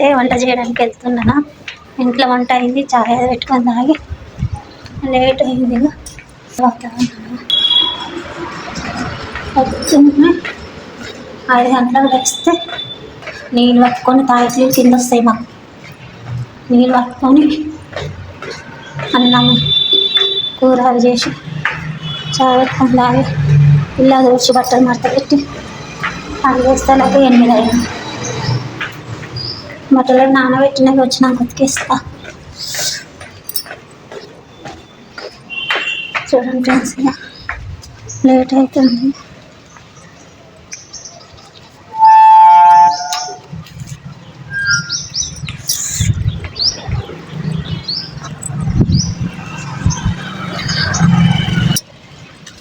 అయితే వంట చేయడానికి వెళ్తున్నాను. ఇంట్లో వంట అయింది చాయ్ పెట్టుకొని తాగి లేట్ అయింది. ఇక. పొద్దున్నే ఐదు గంటలకు వేస్తే నీళ్ళు పట్టుకొని తాగి కింద వస్తాయి మాకు. నీళ్ళు పట్టుకొని అన్నం కూర అవి చేసి చాయ్ పెట్టుకొని తాగి పిల్లలు ఊడ్చి బట్టలు మడత పెట్టి పని చేస్తానికి ఎనిమిది అయింది. బట్టలు నానబెట్టినవి వచ్చినాక ఉతికేస్తా చూడండి ఫ్రెండ్స్ ఇక లేట్ అవుతుంది.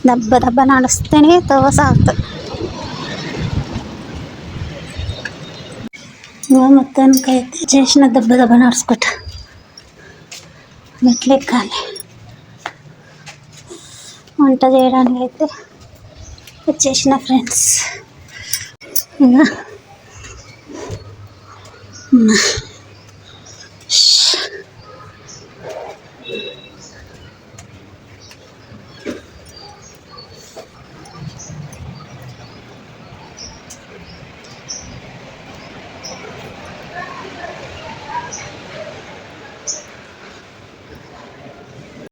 దెబ్బ దెబ్బ నడుస్తేనే తోవ సాగుతుంది. ఇంకా మొత్తానికి అయితే చేసిన దెబ్బ దెబ్బ నడుచుకుంటా. మెట్లు ఎక్కాలి. వంట చేయడానికి అయితే వచ్చేసిన ఫ్రెండ్స్ ఇంకా?